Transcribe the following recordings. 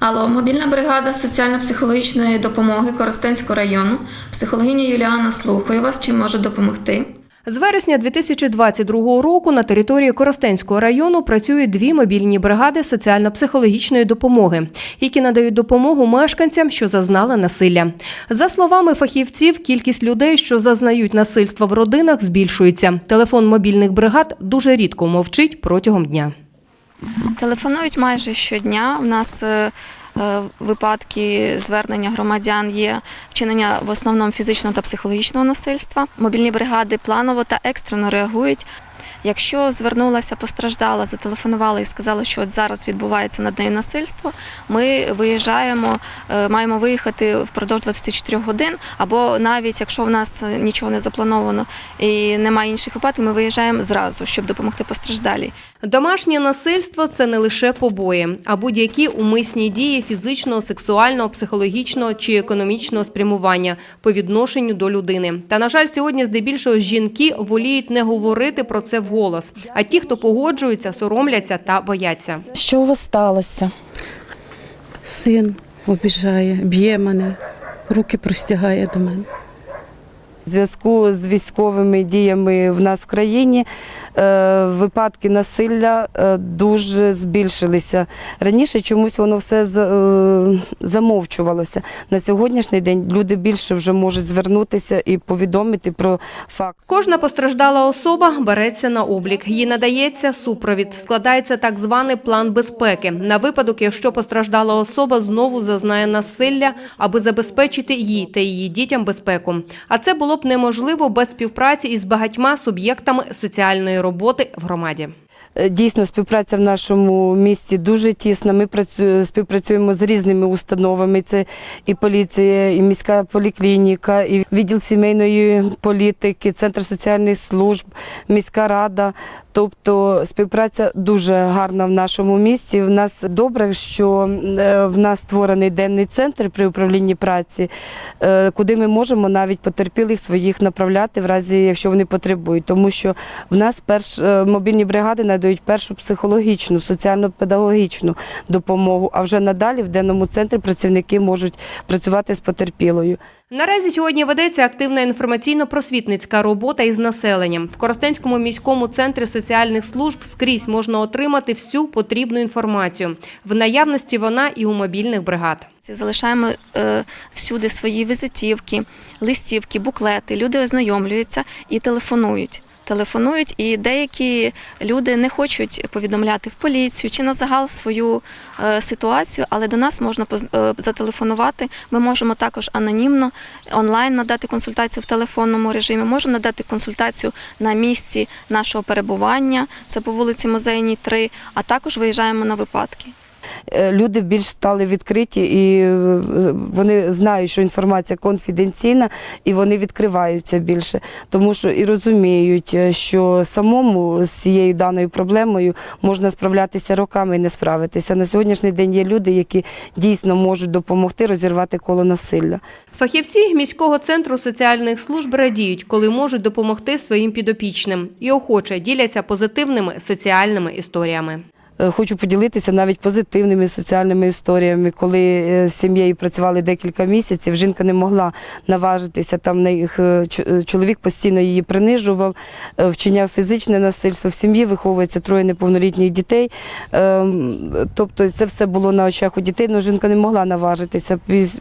Алло, мобільна бригада соціально-психологічної допомоги Коростенського району. Психологиня Юліана слухаю вас, чим може допомогти. З вересня 2022 року на території Коростенського району працюють дві мобільні бригади соціально-психологічної допомоги, які надають допомогу мешканцям, що зазнали насилля. За словами фахівців, кількість людей, що зазнають насильства в родинах, збільшується. Телефон мобільних бригад дуже рідко мовчить протягом дня. Телефонують майже щодня. У нас е, е, випадки звернення громадян є вчинення в основному фізичного та психологічного насильства. Мобільні бригади планово та екстрено реагують. Якщо звернулася постраждала, зателефонувала і сказала, що от зараз відбувається над нею насильство, ми виїжджаємо, е, маємо виїхати впродовж 24 годин, або навіть якщо в нас нічого не заплановано і немає інших випадків, ми виїжджаємо зразу, щоб допомогти постраждалій. Домашнє насильство це не лише побої, а будь-які умисні дії фізичного, сексуального, психологічного чи економічного спрямування по відношенню до людини. Та на жаль, сьогодні здебільшого жінки воліють не говорити про це вголос. А ті, хто погоджуються, соромляться та бояться. Що у вас сталося? Син обіжає, б'є мене, руки простягає до мене. В зв'язку з військовими діями в нас в країні е, випадки насилля е, дуже збільшилися. Раніше чомусь воно все е, замовчувалося. На сьогоднішній день люди більше вже можуть звернутися і повідомити про факт. Кожна постраждала особа береться на облік. Їй надається супровід. Складається так званий план безпеки на випадок, якщо постраждала особа знову зазнає насилля, аби забезпечити їй та її дітям безпеку. А це було б неможливо без співпраці із багатьма суб'єктами соціальної роботи в громаді. Е, Дійсно, співпраця в нашому місті дуже тісна. Ми працю- співпрацюємо з різними установами. Це і поліція, і міська поліклініка, і відділ сімейної політики, центр соціальних служб, міська рада. Тобто співпраця дуже гарна в нашому місті. В нас добре, що е, в нас створений денний центр при управлінні праці, е, куди ми можемо навіть потерпілих своїх направляти, в разі якщо вони потребують. Тому що в нас перш мобільні бригади надають першу психологічну, соціально-педагогічну допомогу. А вже надалі в денному центрі працівники можуть працювати з потерпілою. Наразі сьогодні ведеться активна інформаційно-просвітницька робота із населенням. В Коростенському міському центрі соціальних служб скрізь можна отримати всю потрібну інформацію. В наявності вона і у мобільних бригад. Залишаємо е, всюди свої візитівки, листівки, буклети. Люди ознайомлюються і телефонують. Телефонують, і деякі люди не хочуть повідомляти в поліцію чи на загал свою е, ситуацію, але до нас можна е, зателефонувати. Ми можемо також анонімно онлайн надати консультацію в телефонному режимі. Можемо надати консультацію на місці нашого перебування. Це по вулиці Музейній 3, а також виїжджаємо на випадки. Е, люди більш стали відкриті і е, вони знають, що інформація конфіденційна, і вони відкриваються більше, тому що і розуміють, е, що самому з цією даною проблемою можна справлятися роками і не справитися. На сьогоднішній день є люди, які дійсно можуть допомогти розірвати коло насилля. Фахівці міського центру соціальних служб радіють, коли можуть допомогти своїм підопічним і охоче діляться позитивними соціальними історіями. Е, Хочу поділитися навіть позитивними соціальними історіями. Коли е, з сім'єю працювали декілька місяців, жінка не могла наважитися. Там на їх е, чоловік постійно її принижував, вчиняв фізичне насильство. В сім'ї виховується троє неповнолітніх дітей. Ем, Тобто це все було на очах у дітей, але жінка не могла наважитися.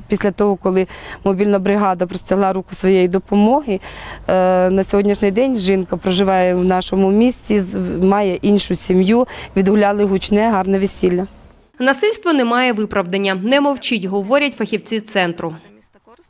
Після того, коли мобільна бригада простягла руку своєї допомоги, на сьогоднішній день жінка проживає в нашому місті, має іншу сім'ю, відгуляли гучне, гарне весілля. Насильство не має виправдання. Не мовчіть, говорять фахівці центру.